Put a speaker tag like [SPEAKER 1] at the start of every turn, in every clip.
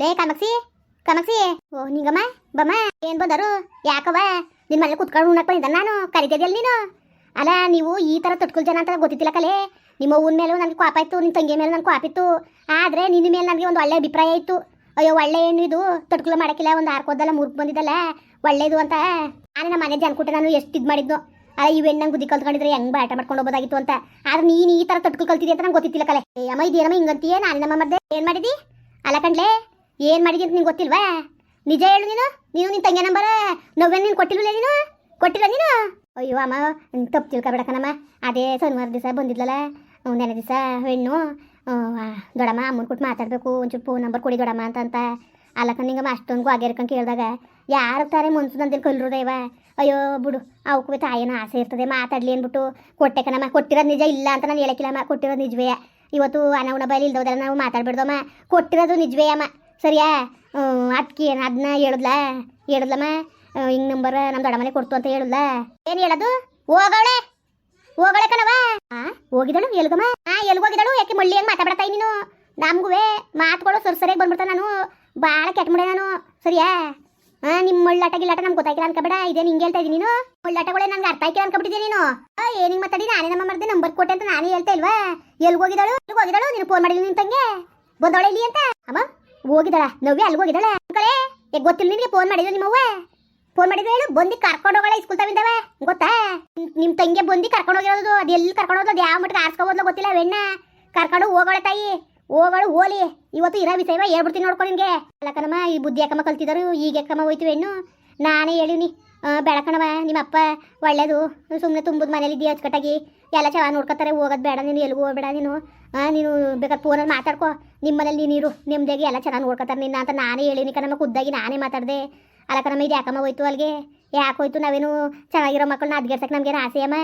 [SPEAKER 1] ಲೇ ಕಮಕ್ಸಿ ಕಮಕ್ಸಿ ಓ, ನಿಂಗಮ್ಮ, ಬಮ್ಮ, ಏನ್ ಬಂದರು? ಯಾಕವ ನಿನ್ ಮನೇಲಿ ಕುತ್ಕೊಂಡು ಉಣ್ಣಕ್ ಬಂದಿದ್ದ ನಾನು, ಕರಿತಿದ್ಯಲ್ಲ ನೀನು? ಅಲ್ಲ, ನೀವು ಈ ತರ ತೊಟ್ಕುಲ್ ಜನ ಅಂತ ಗೊತ್ತಿತ್ತಿಲ್ಲ ಕಲೆ. ನಿಮ್ಮ ಊನ್ ಮೇಲೂ ನನಗೆ ಕೋಪ ಇತ್ತು ನಿಮ್ಮ ತಂಗಿ ಮೇಲೆ ನನಗೆ ಕೋಪಿತ್ತು ಆದ್ರೆ ನಿನ್ನ ಮೇಲೆ ನನಗೆ ಒಂದು ಒಳ್ಳೆ ಅಭಿಪ್ರಾಯ ಇತ್ತು. ಅಯ್ಯೋ, ಒಳ್ಳೆ ಏನು ಇದು? ತೊಟ್ಕುಲ ಮಾಡಕ್ಕಿಲ್ಲ, ಒಂದು ಆರ್ಕೋದಲ್ಲ ಮುರ್ಕ್ ಬಂದಿದ್ದಲ್ಲ? ಒಳ್ಳೇದು ಅಂತ. ನಾನು ನಮ್ಮ ಮನೆ ಜನ್ಕುಟ್ಟೆ ನಾನು ಎಷ್ಟು ಇದು ಮಾಡಿದ್ದು ಅಲ್ಲ ಇವೆನ್ ನಂಗೆ ಗುದಿ ಕಲ್ತ್ಕೊಂಡಿದ್ರೆ ಹೆಂಗ್ ಬಾಟ ಮಾಡ್ಕೊಂಡು ಹೋಗೋದಾಗಿತ್ತು ಅಂತ. ಆದ್ರೆ ನೀನು ಈ ತರ ತೊಟ್ಕುಲ್ ಕಲ್ತಿದ್ದೆ ಅಂತ ನಂಗೆ ಗೊತ್ತಿತ್ತಿಲ್ಲ ಕಲೆ. ಅಮ್ಮ, ಇದೇನಮ್ಮ, ಹಿಂಗಂತೀಯ? ನಾನು ನಮ್ಮ ಮದ್ದೆ ಏನ್ ಮಾಡಿದಿ? ಅಲ್ಲ ಕಣ್ಲೆ ಏನ್ ಮಾಡಿದಿ ಅಂತ ನಿಂಗೆ ಗೊತ್ತಿಲ್ವಾ? ನಿಜ ಹೇಳು ನೀನು. ನೀನು ನಿನ್ನ ತಂಗಿ ನಂಬರ. ನೋವೇನು ನೀನು ಕೊಟ್ಟಿಲ್ವಲ್ಲ ನೀನು? ಕೊಟ್ಟಿಲ್ಲ ನೀನು? ಅಯ್ಯೋ ಅಮ್ಮ ತಪ್ಪು ತಿಳ್ಕೊಬೇಡಕ್ಕನಮ್ಮ ಅದೇ ಸೋಮವಾರ ದಿವಸ ಬಂದಿದ್ಲಲ್ಲ? ನೆನೆ ದಿವಸ ಹೆಣ್ಣು ದೊಡಮ್ಮ ಅಮ್ಮನ ಕೊಟ್ಟು ಮಾತಾಡಬೇಕು. ಒಂಚೂರು ಫೋನ್ ನಂಬರ್ ಕೊಡಿ ದೊಡಮ್ಮ ಅಂತ ಅಂತ. ಅಲ್ಲಕ್ಕ ನಿಂಗೆ ಅಷ್ಟೊಂದು ಆಗ್ಯಾರ್ಕೊಂಡು ಕೇಳಿದಾಗ, ಯಾರು ತಾರೆ ಮುನ್ಸು ಕಲ್ರು ಕಲ್ರುದೇವ ಅಯ್ಯೋ ಬಿಡು, ಅವಕ್ಕೂ ತಾಯಿನ ಆಸೆ ಇರ್ತದೆ. ಮಾತಾಡ್ಲಿ ಅಂದ್ಬಿಟ್ಟು ಕೊಟ್ಟೆ ಕಣಮ್ಮ. ಕೊಟ್ಟಿರೋದು ನಿಜ ಇಲ್ಲ ಅಂತ ನಾನು ಹೇಳಕ್ಕಿಲ್ಲಮ್ಮ. ಕೊಟ್ಟಿರೋದು ನಿಜವೇ ಇವತ್ತು ಅನವಣ ಬಯಲು ಇಲ್ದೋದ್ರೆ ನಾವು ಮಾತಾಡ್ಬಿಡ್ದಮ್ಮ. ಕೊಟ್ಟಿರೋದು ನಿಜವೇ ಅಮ್ಮ ಸರಿಯಾ? ಅದಕ್ಕೆ ಏನು ಅದನ್ನ ಹೇಳಿದ್ಲಾ? ಹೇಳಿದ್ಲಮ್ಮ? ಹಿಂಗೆ ನಂಬರ್ ನಮ್ಮ ದೊಡ್ಡ ಮನೆ ಕೊಡ್ತು ಅಂತ ಹೇಳಿದ್ಲ. ಏನು ಹೇಳೋದು? ಹೋಗವಳೆ? ಹೋಗಳೆ ಕಣವ ಆ, ಹೋಗಿದಳು ಎಲ್ಗಮ್ಮ? ಆ, ಎಲ್ಗೋಗಿದಳು? ಯಾಕೆ ಮಳ್ಳಿ ಹೆಂಗೆ ಮಾತಾಡ್ತಾ ನೀನು ನಮ್ಗುವೆ ಮಾತುಗಳು ಸರ್ ಸರಿಯಾಗಿ ಬಂದ್ಬಿಡ್ತಾ ನಾನು. ಭಾಳ ಕೆಟ್ಟ ನಾನು. ಸರಿಯಾ? ಹಾ ನಿಮ್ಮ ಮಳ್ಳಾಟ ಗಿಲ್ಲಾಟ ನಮ್ಗೆ ಗೊತ್ತಾಗಿಲ್ಲ ಅನ್ಕಬೇಡ. ಇದೇನು ಹಿಂಗೆ ಹೇಳ್ತಾ ಇದೀನಿ ನೀನು? ಮಳ್ಳಾಟಗಳೇ ನಂಗೆ ಅರ್ಥ ಆಯ್ಕೆ ಅನ್ಕೊಬಿಟ್ಟಿದ್ದೆ ನೀನು. ಏನಿಗೆ ಮಾತಾಡಿ? ನಾನೇ ನಮ್ಮ ಮರ್ದೆ ನಂಬರ್ ಕೊಟ್ಟೆ ಅಂತ ನಾನೇ ಹೇಳ್ತಾ ಇಲ್ವಾ? ಎಲ್ಗೋಗಿದಳು? ಎಲ್ಗೋಗಿದಳು? ನೀನು ಫೋನ್ ಮಾಡಿಲ್ಲ ನಿನ್ ತಂಗೆ? ಬಂದವಳೆ ಇಲ್ಲಿ ಅಂತ? ಅಮ್ಮ? ಹೋಗಿದಳ ನವ್ಯ ಅಲ್ಲಿಗೆ ಹೋಗಿದಳ ಅಂಕಲೇ ಈಗ ಗೊತ್ತಿಲ್ಲ ನಿನಗೆ ಫೋನ್ ಮಾಡಿದ್ರು ನಿಮ್ಮವ್ವ? ಫೋನ್ ಮಾಡಿದ್ರೆ ಹೇಳು, ಬಂದು ಕರ್ಕೊಂಡು ಹೋಗಲ್ಲ ಸ್ಕೂಲ್ ತವಿಂದವ ಗೊತ್ತಾ? ನಿಮ್- ನಿಮ್ ತಂಗಿ ಬಂದು ಕರ್ಕೊಂಡು ಹೋಗಿರೋದು, ಅದು ಎಲ್ಲಿ ಕರ್ಕೊಂಡು ಹೋಗೋದು ಅದು ಯಾವ ಮಟ್ಟಿಗೆ ಆರ್ಸ್ಕೊಬೋದು ಗೊತ್ತಿಲ್ಲ ಬೆಣ್ಣ ಕರ್ಕೊಂಡು ಹೋಗೋಳೆ ತಾಯಿ, ಹೋಗಳು ಹೋಲಿ ಇವತ್ತು ಇರೋ ವಿಷಯವ ಹೇಳ್ಬಿಡ್ತೀನಿ ನೋಡ್ಕೊ ನಿಂಗೆ ಅಲ್ಲ ಕಣಮ್ಮ, ಈ ಬುದ್ಧಿ ಅಕ್ಕಮ್ಮ ಕಲ್ತಿದ್ರು ಈಗ ಅಕ್ಕಮ್ಮ ಹೋಯ್ತು ಹೆಣ್ಣು. ನಾನೇ ಹೇಳಿವ್ನಿ ಬೆಳಕಣವ ನಿಮ್ಮ ಅಪ್ಪ ಒಳ್ಳೇದು. ಸುಮ್ಮನೆ ತುಂಬುದು ಮನೇಲಿ ಇದೆಯಾ ಅಚ್ಚುಕಟ್ಟಾಗಿ. ಎಲ್ಲ ಚೆನ್ನಾಗಿ ನೋಡ್ಕೊತಾರೆ, ಹೋಗೋದು ಬೇಡ, ನೀನು ಎಲ್ಲಿಗೂ ಹೋಗಬೇಡ, ನೀನು. ನೀನು ಬೇಕಾದ್ರೆ ಫೋನಲ್ಲಿ ಮಾತಾಡ್ಕೊ. ನಿಮ್ಮ ಮನೇಲಿ ನೀನು ಇರು ನಿಮ್ದಾಗಿ ಎಲ್ಲ ಚೆನ್ನಾಗಿ ನೋಡ್ಕೊತಾರೆ ನಿನ್ನ ಅಂತ ನಾನೇ ಹೇಳಿನಿ ಕಣಮ್ಮ ಖುದ್ದಾಗಿ ನಾನೇ ಮಾತಾಡಿದೆ. ಅಲ್ಲ ಕಣಮ್ಮ ಇದು ಯಾಕಮ್ಮ ಹೋಯ್ತು ಅಲ್ಲಿಗೆ? ಯಾಕೆ ಹೋಯ್ತು? ನಾವೇನು ಚೆನ್ನಾಗಿರೋ ಮಕ್ಕಳನ್ನ ಅದ್ಗೆರ್ಸಕ್ಕೆ ಆಸೆ ಅಮ್ಮ?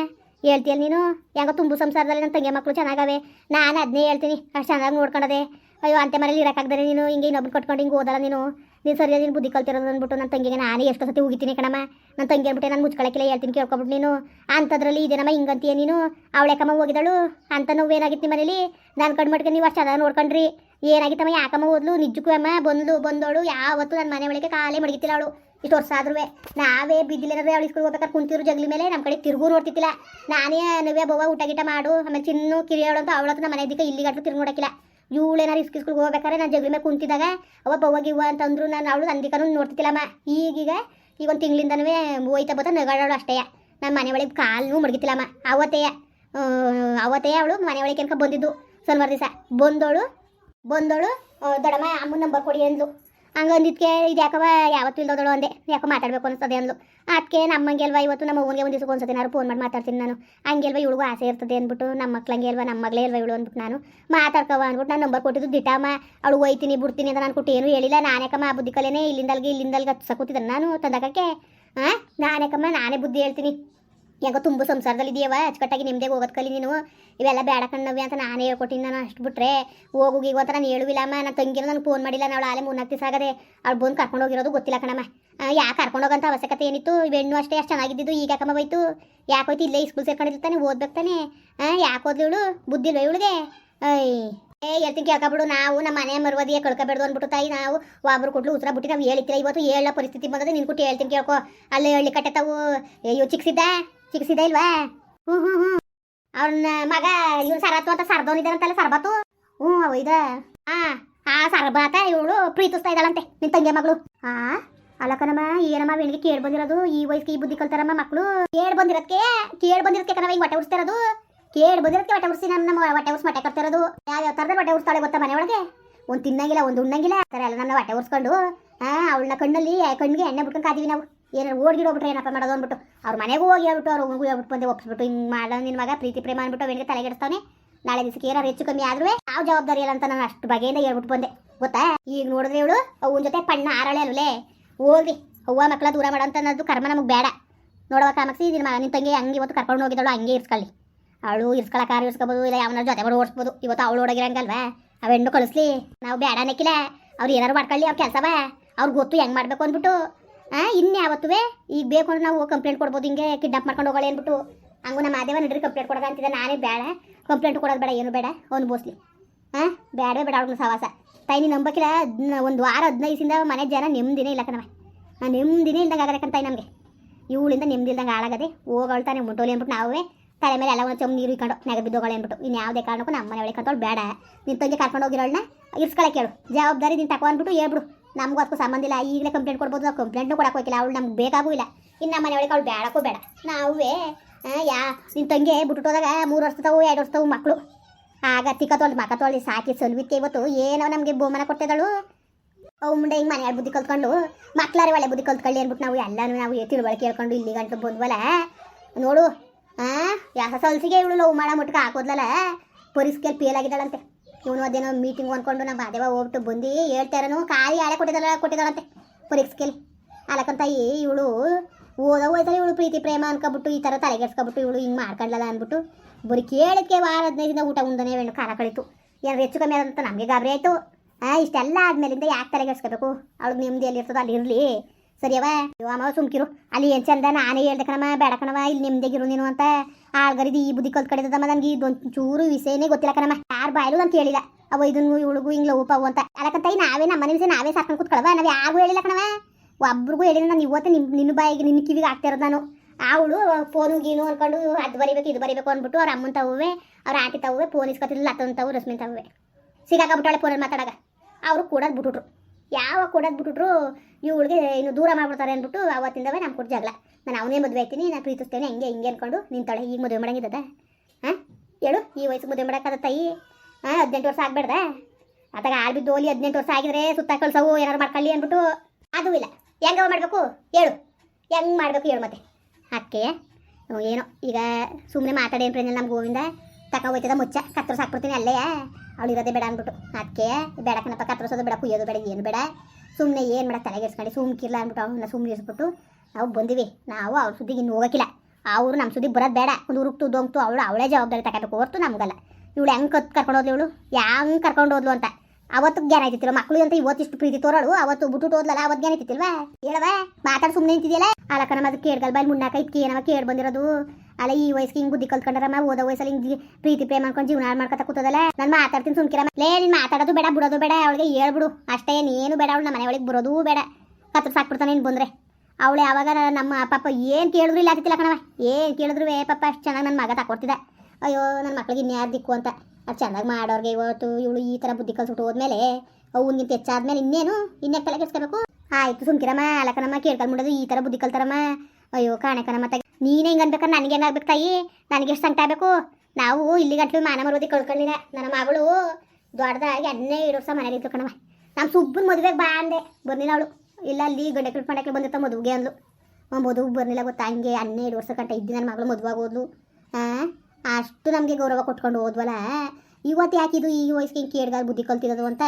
[SPEAKER 1] ಹೇಳ್ತೀಯಲ್ಲ ನೀನು? ಹೆಂಗೋ ತುಂಬು ಸಂಸಾರದಲ್ಲಿ ನನ್ನ ತಂಗಿ ಮಕ್ಕಳು ಚೆನ್ನಾಗವೆ. ನಾನು ಅದನ್ನೇ ಹೇಳ್ತೀನಿ, ಅಷ್ಟು ಚೆನ್ನಾಗಿ ನೋಡ್ಕೊಂಡದೆ. ಅಯ್ಯೋ, ಅಂತೆ ಮನೇಲಿ ಇರೋಕ್ಕಾಗ್ದರೆ ನೀನು, ಹಿಂಗೆ ಇನ್ನೊಬ್ರು ಕಟ್ಕೊಂಡು ಹಿಂಗೆ ಓದಲ್ಲ ನೀನು. ನೀನು ಸರಿಯಾಗಿ ನೀನು ಬುದ್ಧಿ ಕಲ್ತಿರೋದು ಅಂದ್ಬಿಟ್ಟು ನನ್ನ ತಂಗಿಗೆ ನಾನೇ ಎಷ್ಟು ಸತಿ ಹೋಗಿತೀನಿ ಕಣಮ್ಮ. ನನ್ನ ತಂಗಿ ಅಂದ್ಬಿಟ್ಟೆ ನಾನು ಮುಚ್ಕೊಳಕ್ಕಿಲ್ಲ, ಹೇಳ್ತೀನಿ ಕೇಳ್ಕೊಬಿಟ್ಟು ನೀನು. ಅಂಥದ್ರಲ್ಲಿ ಇದೇನಮ್ಮ, ಹಿಂಗಂತೀಯ ನೀನು? ಅವಳೆಕಮ್ಮ ಹೋಗಿದಳು. ಅಂತ ನೋವೇನಾಗಿತ್ತು ನಿಮ್ಮ ಮನೇಲಿ ನಾನು ಕಣ್ಣು ಮಾಡ್ಕೊಂಡು ನೀವು ಅಷ್ಟು ಅದ ನೋಡ್ಕೊಂಡ್ರಿ. ಏನಾಗಿತ್ತಮ್ಮ, ಯಾಕಮ್ಮ ಓದ್ಲು? ನಿಜಕ್ಕೂ ಅಮ್ಮ, ಬಂದ್ಲು ಬಂದೋಳು ಯಾವತ್ತು ನನ್ನ ಮನೆ ಒಳಗೆ ಕಾಲೇ ಮಡಗಿತ್ತಿಲ್ಲ ಅವಳು. ಇಷ್ಟು ವರ್ಷ ಆದ್ರೂ ನಾವೇ ಬಿದ್ದಿಲ್ಲಾದ್ರೆ ಅವಳು ಸ್ಕೂಲ್ ಹೋಗ್ಬೇಕಾದ್ರೆ ಕುಂತಿರು ಜಗ್ಲಿ ಮೇಲೆ ನಮ್ಮ ಕಡೆ ತಿರುಗು ನೋಡ್ತಿತ್ತಿಲ್ಲ ನಾನೇ ನವ್ಯ ಬೋವ ಊಟ ಗೀಟ ಮಾಡು, ಆಮೇಲೆ ಚಿನ್ನು ಕಿರಿಯೋಳು ಅಂತ ಅವಳತ್ರ ನಮ್ಮ ಮನೆ ಇದಕ್ಕೆ ಇಲ್ಲಿ ತಿರುಗಿ ನೋಡಕ್ಕಿಲ್ಲ ಇವಳೇನಾರು ಇಸ್ಕಿ ಸ್ಕೂಲ್ಗೆ ಹೋಗ್ಬೇಕಾದ್ರೆ ನಾನು ಜಗಳ ಮೇಲೆ ಕುಂತಿದ್ದಾಗ ಅವ ಬವ್ವ ಗಿವ್ವ ಅಂತಂದ್ರು ನಾನು ಅವಳು ನಂದಿಕನು ನೋಡ್ತಿಲ್ಲಮ್ಮ ಈಗೀಗ ಈಗ ಒಂದು ತಿಂಗಳಿಂದನೂ ಹೋಯ್ತಾ ಬೋತ ನಗಾಡೋಳು ಅಷ್ಟೇ. ನಮ್ಮ ಮನೆ ಒಳಗೆ ಕಾಲು ಮಡಗಿತಿಲ್ಲಮ್ಮ ಅವತ್ತೆಯ ಅವತ್ತೇ ಅವಳು ಮನೆ ಒಳಗೆ ಕೆನ್ಕ ಬಂದಿದ್ದು. ಸೋಮವಾರ ದಿವಸ ಬಂದೋಳು ಬಂದೋಳು ದೊಡ್ಡಮ್ಮ ಅಮ್ಮನ ನಂಬರ್ ಕೊಡಿ ಅಂದ್ಲು. ಹಂಗೆ ಅಂದಿದ್ಕೆ ಇದು ಯಾಕವ ಯಾವತ್ತೂ ಇಲ್ದೋದಳು ಅಂದೆ. ಯಾಕೋ ಮಾತಾಡ್ಬೇಕು ಅನಿಸ್ತದೆ ಅಂದ್ಲು. ಅದಕ್ಕೆ ನಮ್ಮಂಗೆ ಅಲ್ವಾ ಇವತ್ತು ನಮ್ಮ ಅವ್ವನಿಗೆ ಒಂದು ದಿವಸಕ್ಕೆ ಒಂದ್ಸತಿ ನಾನು ಫೋನ್ ಮಾಡಿ ಮಾತಾಡ್ತೀನಿ ನಾನು. ಹಂಗೆ ಅಲ್ವಾ ಇವಳಿಗೂ ಆಸೆ ಇರ್ತದೆ ಅಂದ್ಬಿಟ್ಟು ನಮ್ಮ ಮಕ್ಳಂಗೆ ನಮ್ಮ ಮಗಳೇ ಅಲ್ವಾ ಇವಳು ಅಂದ್ಬಿಟ್ಟು ನಾನು. ಮಾತಾಡ್ಕವ ಅಂದ್ಬಿಟ್ಟು ನಾನು ನಂಬರ್ ಕೊಟ್ಟಿದ್ದು ದಿಟಾಮ ಅವಳು ಹೋಯ್ತೀನಿ, ಬಿಡ್ತೀನಿ ಅಂತ ನಾನು ಕೊಟ್ಟು ಏನೂ ಹೇಳಿಲ್ಲ. ನಾನೇಕಮ್ಮ ಆ ಬುದ್ಧಿ ಕಲೆನೇ ಇಲ್ಲಿಂದಲ್ಗೆ ಇಲ್ಲಿಂದಲ್ಗೆ ಹತ್ಸಕೂತಿದ್ದೆ ನಾನು ತಂದಕಕ್ಕೆ. ಹಾಂ ನಾನೇಕಮ್ಮ ನಾನೇ ಬುದ್ಧಿ ಹೇಳ್ತೀನಿ. ಹೆಂಗೋ ತುಂಬ ಸಂಸಾರದಲ್ಲಿ ಇದೆಯವ ಅಚ್ಚುಕಟ್ಟಾಗಿ ನಿಮ್ದೇ ಹೋಗೋದು ಕಲಿ ನೀನು. ಇವೆಲ್ಲ ಬೇಡ ಕಣ್ಣವ್ಯ ಅಂತ ನಾನೇ ಹೇಳ್ಕೊಟ್ಟಿನಿ ನಾನು ಅಷ್ಟು ಬಿಟ್ರೆ. ಹೋಗು ಈಗ ಅಂತ ನಾನು ಹೇಳುವಿಲ್ಲ ಅಮ್ಮ. ನನ್ನ ತಂಗಿನ ನನಗೆ ಫೋನ್ ಮಾಡಿಲ್ಲ, ನಾವು ಆಲೆ ಮೂರ್ನಾಲ್ಕು ದಿವಸ ಆಗದೆ. ಅವ್ಳು ಬಂದು ಕರ್ಕೊಂಡು ಹೋಗಿರೋದು ಗೊತ್ತಿಲ್ಲ ಕಣಮ್ಮ. ಯಾಕೆ ಕರ್ಕೊಂಡು ಹೋಗೋಂಥ ಅವಶ್ಯಕತೆ ಏನಿತ್ತು? ಇವೆಣ್ಣು ಅಷ್ಟೇ ಅಷ್ಟು ಚೆನ್ನಾಗಿದ್ದು ಈಗ ಯಾಕಮ್ಮ ಹೋಯ್ತು? ಯಾಕೆ ಹೋಯ್ತು? ಇಲ್ಲೇ ಸ್ಕೂಲ್ ಸೇರ್ಕೊಂಡಿರ್ತಾನೆ ಓದ್ಬೇಕು ತಾನೆ. ಹಾಂ ಯಾಕೆ ಬುದ್ಧಿ ಇಲ್ಲ ಇವಳಿಗೆ? ಐ ಏ, ಹೇಳ್ತೀನಿ ಕೇಳ್ಕೊಬಿಡು. ನಾವು ನಮ್ಮ ಮನೆ ಮರುವದಿಗೆ ಕಳ್ಕೊಬೇಡ್ದು ಅಂದ್ಬಿಟ್ಟು ತಾಯಿ ನಾವು ಒಬ್ರು ಕೊಟ್ಲು ಉತ್ತರ ಬಿಟ್ಟು ನಾವು ಹೇಳ್ತಿಲ್ಲ ಇವತ್ತು ಹೇಳೋ ಪರಿಸ್ಥಿತಿ ಬಂದದೆ ನಿನ್ ಕೊಟ್ಟು ಹೇಳ್ತೀನಿ ಕೇಳ್ಕೊ. ಅಲ್ಲೇ ಹೇಳಿ ಕಟ್ಟೆ ತಾವು. ಅಯ್ಯೋ ಚಿಕ್ಸಿದ್ದ ಚಿಕ್ಸಿದ ಇಲ್ವಾ? ಹ್ಞೂ ಹ್ಞೂ ಹ್ಞೂ ಅವ್ನ ಮಗ ಇವ್ನು ಸರತ್ತು ಅಂತ ಸರ್ದವನಿದ್ದಾನಂತಲ್ಲ ಸರ್ಬತ್ತು ಹ್ಞೂ ಅವ ಇದ. ಆ ಆ ಸರ್ಬಾತ ಇವಳು ಪ್ರೀತಿಸ್ತಾ ಇದ್ದಾಳಂತೆ, ನಿನ್ ತಂಗಿ ಮಗಳು. ಆ ಅಲಕನಮ್ಮ ಏನಮ್ಮ ಬೆಳಿಗ್ಗೆ ಕೇಳಿ ಬಂದಿರೋದು? ಈ ವಯಸ್ಸಿಗೆ ಈ ಬುದ್ಧಿ ಕಲ್ತಾರಮ್ಮ ಮಕ್ಕಳು ಕೇಳಿ ಬಂದಿರೋದಕ್ಕೆ ಕೇಳಿ ಬಂದಿರೋದಕ್ಕೆ ಕಣವ ಹಿಂಗೆ ಹೊಟ್ಟೆ ಇರೋದು? ಕೇಳಿ ಬಂದಿರೋದಕ್ಕೆ ಹೊಟ್ಟೆ ಉರಿಸಿ ನಮ್ಮ ನಮ್ಮ ಹೊಟ್ಟೆ ಉರ್ಸ್ ಮಟ್ಟೆ ಕರ್ತಿರೋದು ಯಾವ ಥರದ ಹೊಟ್ಟೆ ಉರ್ಸ್ತಾಳೆ ಗೊತ್ತಾ ಮನೆ ಒಳಗೆ? ಒಂದು ತಿನ್ನಂಗಿಲ್ಲ, ಒಂದು ಉಣ್ಣಂಗಿಲ್ಲ, ಆ ಥರ ಎಲ್ಲ ನನ್ನ ಹೊಟ್ಟೆ ಉರ್ಸ್ಕೊಂಡು, ಆ, ಅವಳನ್ನ ಕಣ್ಣಲ್ಲಿ ಕಣ್ಣಿಗೆ ಎಣ್ಣೆ ಬಿಟ್ಕೊಂಡು ಕಾದೀವಿ ನಾವು. ಏನಾರು ಓಡ್ಗಿಡೋಗ್ಬಿಟ್ರೆ ಏನಪ್ಪ ಮಾಡೋದು ಅಂದ್ಬಿಟ್ಟು. ಅವ್ರ ಮನೆಗೂ ಹೋಗಿ ಹೇಳ್ಬಿಟ್ಟು, ಅವ್ರು ಮಗು ಹೇಳ್ಬಿಟ್ಟು ಬಂದೆ ಒಪ್ಪಿಸ್ಬಿಟ್ಟು ಹಿಂಗೆ ಮಾಡೋ ನಿನ್ನ ಮಗ ಪ್ರೀತಿ, ಪ್ರೇಮ ಅಂದ್ಬಿಟ್ಟು ಅವನಿಗೆ ತಲೆಗೆಡಿಸ್ತಾನೆ ನಾಳೆ ದಿವಸಕ್ಕೆ ಏನಾರು ಹೆಚ್ಚು ಕಮ್ಮಿ ಆದ್ರೂ ಯಾವ ಜವಾಬ್ದಾರಿ ಇಲ್ಲ ಅಂತ ನಾನು ಅಷ್ಟು ಬಗೆಯಿಂದ ಹೇಳ್ಬಿಟ್ಟು ಬಂದೆ. ಗೊತ್ತಾ? ಈಗ ನೋಡಿದ್ರೆ ಇವಳು ಅವನ ಜೊತೆ ಪಣ್ಣ ಆರಳೆ ಅಲ್ವೇ ಹೋಗ್ರಿ, ಅವ್ವ ಮಕ್ಕಳ ದೂರ ಮಾಡೋ ಅಂತ ಅನ್ನೋದು ಕರ್ಮ ನಮಗೆ ಬೇಡ. ನೋಡುವ ಕಾಮಕ್ಸಿ ನಿನ್ನ ಮಗ ನಿನ್ನ ತಂಗಿ ಹಂಗೆ ಇವತ್ತು ಕರ್ಕೊಂಡು ಹೋಗಿದ್ದಾಳು, ಹಂಗೆ ಇರ್ಸ್ಕೊಳ್ಳಿ. ಅವಳು ಕಾರ್ ಇರ್ಸ್ಕೋಬೋದು, ಇಲ್ಲ ಯಾವನ ಜೊತೆ ಬರೋ ಓಡಿಸ್ಬೋದು. ಇವತ್ತು ಅವಳು ಓಡಾಗಿರಂಗಲ್ವಾ? ಅವ ಹೆಣ್ಣು ಕಳಿಸ್ಲಿ. ನಾವು ಬೇಡ ಅನ್ನಕ್ಕಿಲ್ಲ ಅವ್ರು ಏನಾರು ಮಾಡ್ಕೊಳ್ಳಿ, ಅವ್ರ ಕೆಲಸವ ಅವ್ರಿಗೆ ಗೊತ್ತು ಹೆಂಗೆ ಮಾಡಬೇಕು ಅಂದ್ಬಿಟ್ಟು ಆ ಇನ್ಯಾವತ್ತುವೆ ಈಗ ಬೇಕು ಅಂದ್ರೆ ನಾವು ಕಂಪ್ಲೇಂಟ್ ಕೊಡ್ಬೋದು, ಹಿಂಗೆ ಕಿಡ್ನಾಪ್ ಮಾಡ್ಕೊಂಡು ಹೋಗಲಿ ಅಂದ್ಬಿಟ್ಟು. ಹಂಗೂ ನಮ್ಮ ಮಾದೇವ ನಡ್ರಿ ಕಂಪ್ಲೇಂಟ್ ಕೊಡೋದು ಅಂತಿದ್ದೆ, ನಾನೇ ಬೇಡ ಕಂಪ್ಲೇಂಟ್ ಕೊಡೋದು ಬೇಡ, ಏನು ಬೇಡ. ಅವ್ನು ಬೋಸ್ಲಿ. ಹಾಂ ಬೇಡ ಬೇಡ ಅವ್ನ ಸವಾಸ ತಾಯಿ ನೀನು ನಂಬಕ್ಕಿಲ್ಲ ಒಂದು ವಾರ ಹದಿನೈದಿಂದ ಮನೆ ಜನ ನೆಮ್ಮದಿನೇ ಇಲ್ಲ ಕಣವ ನಾನು ನೆಮ್ಮದಿನೇ ಇಲ್ದಂಗೆ ಆಗಲ್ಲ ತಾಯಿ ನಮಗೆ. ಇವಳಿಂದ ನೆಮ್ಮದಿ ಇಲ್ದಂಗೆ ಹಾಳಾಗದೆ ಹೋಗಳ್ತಾನೆ ಮುಟ್ಟೋಲಿ ಅಂದ್ಬಿಟ್ಟು ನಾವೇ ತಲೆ ಮೇಲೆ ಎಲ್ಲ ಒಂದು ಚಮ್ ನೀರು ಇಕ್ಕೊಂಡು ನೆಗ ಬಿದ್ದೋಗಳೆ ಅಂದ್ಬಿಟ್ಟು. ಇನ್ನು ಯಾವುದೇ ಕಾರಣಕ್ಕೂ ನಮ್ಮ ಮನೆ ಒಳಗೆ ಕಂತೋಳು ಬೇಡ. ನಿನ್ನ ಕರ್ಕೊಂಡು ಹೋಗಿರೋಳನ್ನ ಇರ್ಸ್ಕೊಳಕ್ಕೆ ಹೇಳು. ಜವಾಬ್ದಾರಿ ನೀನು ತಗೊಂಡ್ಬಿಟ್ಟು ಹೇಳ್ಬಿಡು. ನಮಗೂ ಅದಕ್ಕೂ ಸಂಬಂಧ ಇಲ್ಲ. ಈಗಲೇ ಕಂಪ್ಲೇಂಟ್ ಕೊಡ್ಬೋದು. ಕಂಪ್ಲೇಂಟ್ನೂ ಕೊಡಕ್ಕೆ ಹೋಗಿಲ್ಲ. ಅವಳು ನಮ್ಗೆ ಬೇಕಾಗೂ ಇಲ್ಲ. ಇನ್ನು ನಮ್ಮ ಮನೆ ಅವಳು ಬೇಡಕ್ಕೂ ಬೇಡ. ನಾವೇ ಯಾ ನಿನ್ನ ತಂಗಿ ಬಿಟ್ಬಿಟ್ಟೋದಾಗ ಮೂರು ವರ್ಷದವು ಎರಡು ವರ್ಷದವು ಮಕ್ಕಳು ಆಗ ತಿಕ್ಕ ತೊಳ್ದು ಮಕ್ಕ ತೊಳ್ದು ಸಾಕಿ ಸಲ್ವಿತ್ತೆ ಇವತ್ತು ಏನೋ ನಮಗೆ ಬಹುಮಾನ ಕೊಟ್ಟಿದ್ದಳು. ಅವು ಮುಂದೆ ಹಿಂಗೆ ಮನೆಯಲ್ಲಿ ಬುದ್ಧಿ ಕಲ್ತ್ಕೊಂಡು, ಮಕ್ಳಾರೆ ಒಳ್ಳೆ ಬುದ್ಧಿ ಕಲ್ತ್ಕೊಳ್ಳಿ ಅಂದ್ಬಿಟ್ಟು ನಾವು ಎಲ್ಲನೂ ನಾವು ತಿಳುವಳಿಕೆ ಹೇಳ್ಕೊಂಡು ಇಲ್ಲಿ ಗಂಟು ಬಂದ್ವಲ್ಲ. ನೋಡು ಹಾಂ ಯಾಸ ಸಲ್ಸಿಗೆ ಇವಳು ಲವ್ ಮಾಡ ಮುಟ್ಕ ಹಾಕೋದ್ಲಲ್ಲ. ಪೊಲೀಸ್ಗೆ ಫೇಲ್ ಆಗಿದ್ದಾಳಂತೆ. ಇವನು ಅದೇನೋ ಮೀಟಿಂಗ್ ಅಂದ್ಕೊಂಡು ನಮ್ಮ ಅದೇವ ಹೋಗ್ಬಿಟ್ಟು ಬಂದು ಹೇಳ್ತಾರನು ಕಾಯಿ ಆಳೆ ಕೊಟ್ಟಿದ್ದಾಳೆ, ಕೊಟ್ಟಿದ್ದಾಳಂತೆ. ಪರೀಕ್ಷೆಲಿ ಅಲಕ್ಕಂತ ಇವಳು ಓದೋ ಹೋಯ್ತಾರೆ ಇವಳು ಪ್ರೀತಿ, ಪ್ರೇಮ ಅನ್ಕೊಬಿಟ್ಟು ಈ ಥರ ತಲೆಗೆಡ್ಸ್ಕೊಬಿಟ್ಟು ಇವಳು ಹಿಂಗೆ ಮಾಡ್ಕೊಳ್ಳಲ್ಲ ಅಂದ್ಬಿಟ್ಟು ಬರೀ ಕೇಳಿದ್ಕೆ ವಾರ ಹದಿನೈದು ದಿನ ಊಟ ಉಂದನೇ ಹೆಣ್ಣು ಕಾಲ ಕಳೀತು. ಏನಾದ್ರು ಹೆಚ್ಚು ಕಮ್ಮಿ ಆದಂತ ನಮಗೆ ಗಾಬರಿ ಆಯಿತು. ಇಷ್ಟೆಲ್ಲ ಆದಮೇಲಿಂದ ಯಾಕೆ ತಲೆಗೆಡ್ಸ್ಕೋಬೇಕು? ಅವಳಿಗೆ ನೆಮ್ಮದಿಯಲ್ಲಿ ಇರ್ತದೋ ಅಲ್ಲಿ ಇರಲಿ ಸರಿಯವ? ಅಮ್ಮ ಸುಮ್ಕಿರು. ಅಲ್ಲಿ ಏನು ಚಂದ? ನಾನೇ ಹೇಳ್ದೆ ಕಣಮ್ಮ, ಬೇಡ ಕಣವ ಇಲ್ಲಿ ನೆಮ್ಮದಿಗಿರು ನೀನು ಅಂತ. ಆಳ್ಗರಿದು ಈ ಬುದ್ಧಿ ಕಲ್ತ್ ಕಡಿದಮ್ಮ ನನಗೆ. ಇದೊಂದು ಚೂರು ವಿಷಯನೇ ಗೊತ್ತಿಲ್ಲ ಕಣಮ್ಮ. ಯಾರು ಬಾಯಲು ಅಂತ ಹೇಳಿಲ್ಲ ಅವ ಇದನ್ನು ಇವಳಿಗೂ ಹಿಂಗೆ ಲವ್ ಪಾವು ಅಂತ. ಅಲಕಂತ ನಾವೇ ನಮ್ಮ ಮನೆ ನಾವೇ ಸಾಕೊಂಡು ಕೂತ್ಕೊಳವ? ನಾವು ಯಾರಿಗೂ ಹೇಳಿಲ್ಲ ಕಣವ ಒಬ್ರಿಗೂ ಹೇಳಿಲ್ಲ, ನಾನು ಇವತ್ತು ನಿನ್ನ ಬಾಯಿಗೆ, ನಿನ್ನ ಕಿವಿಗೆ ಆಗ್ತಾ ಇರೋದು ನಾನು. ಅವಳು ಫೋನು ಗೀನು ಅನ್ಕೊಂಡು ಅದು ಬರಿಬೇಕು, ಇದು ಬರಿಬೇಕು ಅಂದ್ಬಿಟ್ಟು ಅವ್ರ ಅಮ್ಮನ ತವುವೆ, ಅವ್ರ ಆಂಟಿ ತವುವೆ ಫೋನ್ ಇಸ್ಕೊತಿಲ್ಲ ಅತ್ತಂತವು ತಾವು ರಶ್ಮಿನ್ ತವುವೆ. ಸಿಗಾಕಬಿಟ್ಟಾಳೆ ಫೋನಲ್ಲಿ ಮಾತಾಡಾಗ ಅವರು ಕೂಡ ಬಿಟ್ಬಿಟ್ರು. ಯಾವ ಕೊಡೋದು ಬಿಟ್ಬಿಟ್ರು ಇವಳಿಗೆ ಇನ್ನು ದೂರ ಮಾಡ್ಬಿಡ್ತಾರೆ ಅಂದ್ಬಿಟ್ಟು ಅವತ್ತಿಂದವೇ ನಮ್ಮ ಕೊಟ್ಟು ಜಗಳ ನಾನು ಅವನೇ ಮದುವೆ ಆಯ್ತೀನಿ, ನಾನು ಪ್ರೀತಿಸ್ತೇನೆ, ಹಂಗೆ ಹಿಂಗೆ ಅನ್ಕೊಂಡು ನಿಂತಾಳೆ. ಈಗ ಮದುವೆ ಮಾಡಂಗಿದ್ದದ ಹಾಂ? ಹೇಳು, ಈ ವಯಸ್ಸು ಮದುವೆ ಮಾಡೋಕ್ಕಾದ ತಾಯಿ? ಹಾಂ, ಹದಿನೆಂಟು ವರ್ಷ ಆಗಬೇಡ್ದ? ಅದಾಗ ಆಳ್ ಬಿದ್ದು ಹೋಲಿ ಹದಿನೆಂಟು ವರ್ಷ ಆಗಿದ್ರೆ ಸುತ್ತ ಕಳ್ಸವು, ಏನಾದ್ರು ಮಾಡ್ಕೊಳ್ಳಿ ಅಂದ್ಬಿಟ್ಟು ಅದು ಇಲ್ಲ. ಹೆಂಗವ ಮಾಡಬೇಕು? ಹೇಳು. ಹೆಂಗೆ ಮಾಡಬೇಕು ಹೇಳು ಮತ್ತೆ. ಅಕ್ಕೆ, ಏನೋ, ಈಗ ಸುಮ್ಮನೆ ಮಾತಾಡೇನು ಏನು ನಮ್ಮ ಗೋವಿಂದ ತಕ ಹೋಯ್ತದ ಮುಚ್ಚ ಕತ್ತರಿಸಾಕ್ಬಿಡ್ತೀನಿ ಅಲ್ಲೇ. ಅವಳು ಇರೋದೇ ಬೇಡ ಅಂದ್ಬಿಟ್ಟು. ಅದಕ್ಕೆ ಬೇಡ ಕಣಪ್ಪ, ಕತ್ತರಿಸೋದು ಬೇಡ, ಕುಯ್ಯೋದು ಬೇಡ, ಏನು ಬೇಡ. ಸುಮ್ಮನೆ ಏನು ಮಾಡಕ್ಕೆ ತಲೆಗೆಡ್ಸ್ಕೊಂಡು ಸುಮ್ಕಿರ್ಲ ಅಂದ್ಬಿಟ್ಟು ಅವನ್ನ ಸುಮ್ಮನೆ ಇರಿಸ್ಬಿಟ್ಟು ನಾವು ಬಂದಿವಿ. ನಾವು ಅವ್ರ ಸುದ್ದಿಗೆ ಇನ್ನು ಹೋಗೋಕ್ಕಿಲ್ಲ. ಅವರು ನಮ್ಮ ಸುದ್ದಿಗೆ ಬರೋದು ಬೇಡ. ಒಂದು ಉರುಕ್ತು ದೊಂಗ್ತು ಅವಳು ಅವಳೇ ಜವಾಬ್ದಾರಿ ತಗೋಬೇಕು ಹೊರ್ತು ನಮಗಲ್ಲ. ಇವಳು ಹೆಂಗೆ ಕತ್, ಕರ್ಕೊಂಡು ಹೋದ್ಲು ಇವಳು? ಹೆಂಗೆ ಕರ್ಕೊಂಡು ಹೋದ್ಲು ಅಂತ. ಅವತ್ತು ಜ್ಞಾನ ಆಯ್ತಿತ್ತಿಲ್ಲ ಮಕ್ಕಳು ಅಂತ ಇವತ್ತಿಷ್ಟು ಪ್ರೀತಿ ತೋರಳು. ಅವತ್ತು ಬಿಟ್ಟು ಹೋದ್ಲಲ್ಲ, ಅವತ್ತು ಜ್ಞಾನ ಆಯ್ತಿತ್ತಿಲ್ವಾ ಹೇಳವ ಮಾತಾಡ್ ಸುಮ್ಮನೆ ನಿಂತಿದೆಯಲ್ಲ? ಅಲ್ಲ ಕಣ ಅದು ಕೇಳ್ಗಲ್ ಬಾಯಿ ಮುನ್ನಾಕ ಇದಕ್ಕೆ ಏನವ ಕೇಳಿ ಬಂದಿರೋದು? ಅಲ್ಲ, ಈ ವಯಸ್ಸಿಗೆ ಹಿಂಗೆ ಬುದ್ಧಿ ಕಲ್ತ್ಕೊಂಡ್ರಮ್ಮ ಓದೋ ವಯಸ್ಸಲ್ಲಿ ಹಿಂಗೆ ಪ್ರೀತಿ ಪ್ರೇಮ ಅನ್ಕೊಂಡು ಜೀವನ ಮಾಡ್ಕೊತ ಕೂತದಲ್ಲ? ನಾನು ಮಾತಾಡ್ತೀನಿ ಸುಮ್ಕಿರಮ್ಮ ಲೇ, ನೀನು ಮಾತಾಡೋದು ಬೇಡ, ಬಿಡೋದು ಬೇಡ, ಅವಳಿಗೆ ಹೇಳ್ಬಿಡು ಅಷ್ಟೇ ನೀನು ಬೇಡ, ಅವಳು ನಮ್ಮ ಮನೆಯೊಳಗೆ ಬರೋದೂ ಬೇಡ. ಕತ್ರ ಸಾಕ್ಬಿಡ್ತಾನೆ ನೀನು ಬಂದ್ರೆ. ಅವಳು ಯಾವಾಗ ನಮ್ಮ ಪಾಪ ಏನು ಕೇಳಿದ್ರು ಇಲ್ಲ ಆಗ್ತಿಲ್ಲ ಕಣವ ಏನು ಕೇಳಿದ್ರು ಏ ಪಾಪ ಅಷ್ಟು ಚೆನ್ನಾಗಿ ನನ್ನ ಮಗ ತಕೊಡ್ತಿದ್ದ. ಅಯ್ಯೋ ನನ್ನ ಮಕ್ಳಿಗೆ ಇನ್ಯಾರು ದಿಕ್ಕು ಅಂತ. ಅದು ಚೆನ್ನಾಗಿ ಮಾಡೋರ್ಗೆ ಇವತ್ತು ಇವಳು ಈ ಥರ ಬುದ್ಧಿ ಕಲ್ಸ್ಬಿಟ್ಟು ಹೋದ್ಮೇಲೆ ಅವ್ನಿಗಿಂತ ಹೆಚ್ಚಾದ್ಮೇಲೆ ಇನ್ನೇನು ಇನ್ನೇ ತಲೆ ಕೆಡ್ಸ್ಕೋಬೇಕು? ಆಯ್ತು ಸುಮ್ಕಿರಮ್ಮ ಅಲಕನಮ್ಮ ಕೇಳ್ಕಲ್ ಮುಡೋದು ಈ ಥರ ಬುದ್ಧಿ ಕಲ್ತಾರಮ್ಮ. ಅಯ್ಯೋ ಕಾಣಕನಮ್ಮ ತಗ ನೀನೇ ಹಿಂಗೆ ಅನ್ಬೇಕಾರೆ ನನಗೆ ಹೆಂಗಾಗ್ಬೇಕು ತಾಯಿ? ನನಗೆ ಎಷ್ಟು ಸಂಕಟ ಆಗಬೇಕು? ನಾವು ಇಲ್ಲಿ ಗಂಟ್ಲು ಮಾನ ಮರೋದಿ ಕಳ್ಕೊಳ್ಳಿಲ್ಲ. ನನ್ನ ಮಗಳು ದೊಡ್ಡದಾಗಿ ಹನ್ನೆರಡು ವರ್ಷ ಮನೇಲಿ ಇತ್ತು ನಮ್ಮ ಸುಬ್ಬನ ಮದುವೆಗೆ ಬಾ ಅಂದೆ. ಬರ್ಲಿಲ್ಲ ಅವಳು. ಇಲ್ಲ, ಅಲ್ಲಿ ಗಂಡೆ ಕಟ್ ಮಾಡಕ್ಕೆ ಬಂದಿರ್ತ ಮದುವೆಗೆ ಅಂದ್ಲು. ಮದುವೆ ಬರ್ಲಿಲ್ಲ ಗೊತ್ತಾ? ಹಂಗೆ ಹನ್ನೆರಡು ವರ್ಷ ಗಂಟ ಇದ್ದು. ನನ್ನ ಮಗಳು ಮದುವೆಗೆ ಹಾಂ ಅಷ್ಟು ನಮಗೆ ಗೌರವ ಕೊಟ್ಕೊಂಡು ಹೋದ್ವಲ್ಲ? ಇವತ್ತು ಯಾಕಿದು ಈ ವಯಸ್ಸಿಗೆ ಹಿಂಗೆ ಕೇಳ್ಗಾರ ಬುದ್ಧಿ ಕಲ್ತಿರೋದು ಅಂತ?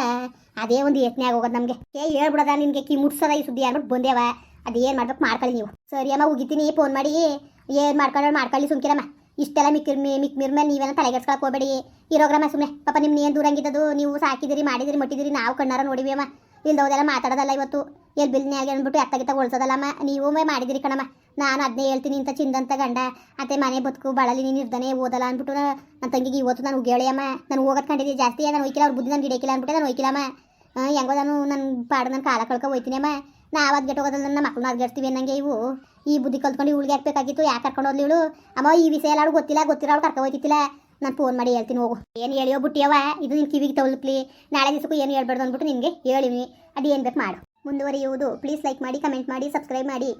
[SPEAKER 1] ಅದೇ ಒಂದು ಯತ್ನೆ ಆಗೋಗೋದು ನಮಗೆ. ಏ, ಹೇಳ್ಬಿಡದ ನಿನಗೆ ಕಿ ಮುಟ್ಸದ ಈ ಸುದ್ದಿ ಅಂದ್ಬಿಟ್ಟು ಬಂದೇವ. ಅದೇನು ಮಾಡ್ಬೇಕು ಮಾಡ್ಕೊಳ್ಳಿ ನೀವು. ಸರಿ ಅಮ್ಮ ಉಗಿತೀನಿ ಫೋನ್ ಮಾಡಿ, ಏನು ಮಾಡ್ಕೊಂಡು ಮಾಡ್ಕೊಳ್ಳಿ ಸುಮ್ಕಿರಮ್ಮ. ಇಷ್ಟೆಲ್ಲ ಮಿಕ್ಕಿರ್ ಮಿಕ್ ನೀವೆಲ್ಲ ಮೇಲೆ ನೀವೇನ ತಲೆಗೆಡ್ಸ್ಕೊಳಕ್ ಹೋಗಬೇಡಿ. ಇರೋಗ್ರಮ್ಮ ಸುಮ್ಮನೆ ಪಾಪ ನಿಮ್ನ ಏನು ದೂರಂಗಿದ್ದದು ನೀವು ಸಾಕಿದಿರಿ, ಮಾಡಿದಿರಿ, ಮಟ್ಟಿದಿರಿ, ನಾವು ಕಣ್ಣಾರ ನೋಡಿವಿ ಅಮ್ಮ ಇಲ್ದೋದೆಲ್ಲ ಮಾತಾಡೋದಲ್ಲ ಇವತ್ತು. ಎಲ್ಲಿ ಬಿಲ್ನ್ಯಾಗ ಅಂದ್ಬಿಟ್ಟು ಎತ್ತಗಿತ್ತ ಉಳ್ಸೋದಲ್ಲಮ್ಮ ನೀವು ಮಾಡಿದಿರಿ ಕಣಮ್ಮ. ನಾನು ಅದನ್ನೇ ಹೇಳ್ತೀನಿ, ಇಂಥ ಚಿಂದಂತ ಗಂಡ. ಅತ್ತೆ ಮನೆ ಬದುಕು ಬಳಲಿ, ನೀನು ಇರ್ದಾನೆ ಓದಲ್ಲ ಅಂದ್ಬಿಟ್ಟು ನನ್ನ ತಂಗಿಗೆ ಇವತ್ತು ನಾನು ಉಗೇಳಿಯಮ್ಮ ನಾನು ಹೋಗೋದು ಕಂಡಿದ್ದೆ ಜಾಸ್ತಿ. ನಾನು ಒಯ್ಕಿಲ್ಲ ಅವ್ರ ಬುದ್ಧಿ ನಾನು ಹಿಡಿಯಕ್ಕಿಲ್ಲ ಅಂದ್ಬಿಟ್ಟು, ನಾನು ಹೋಯ್ಕಿಲ್ಲಮ್ಮ. ಹಾಂ, ಹೆಂಗೋ ನಾನು ನನ್ನ ಪಾಡು ನನ್ನ ಕಾಲ ಕಳ್ಕೊ ಹೋಯ್ತೀನಿ ಅಮ್ಮ ನಾವು ಗೆಟ್ ಹೋಗೋದಲ್ಲ ನನ್ನ ಮಕ್ಕಳನ್ನ ಅದ್ಗೆಡ್ತೀವಿ ಅನ್ನಂಗೆ ಇವು. ಈ ಬುದ್ಧಿ ಕಲ್ತ್ಕೊಂಡು ಇವಳಿಗೆ ಹಾಕ್ಬೇಕಾಗಿತ್ತು ಯಾಕೆ ಕರ್ಕೊಂಡು ಹೋದ್ಲಿ ಇವಳು? ಅಮ್ಮ, ಈ ವಿಷಯ ಎಲ್ಲ ಅವ್ಳು ಗೊತ್ತಿಲ್ಲ, ಗೊತ್ತಿರೋ ಅವ್ರು ಕರ್ಕೊ ಹೋಗ್ತಿಲ್ಲ ನಾನು ಫೋನ್ ಮಾಡಿ ಹೇಳ್ತೀನಿ, ಹೋಗು. ಏನು ಹೇಳಿಯೋ ಬುಟ್ಟಿಯವ ಇದು ನಿನ್ನ ಕಿವಿಗೆ ತಗೊಳ್ಕ್ಲಿ ನಾಳೆ ದಿವಸಕ್ಕೂ ಏನು ಹೇಳ್ಬಾರ್ದು ಅಂದ್ಬಿಟ್ಟು ನಿನಗೆ ಹೇಳಿವಿ ಅದು ಏನು ಬೇಕು ಮಾಡು. ಮುಂದುವರಿಯುವುದು. ಪ್ಲೀಸ್ ಲೈಕ್ ಮಾಡಿ ಕಮೆಂಟ್ ಮಾಡಿ ಸಬ್ಸ್ಕ್ರೈಬ್ ಮಾಡಿ.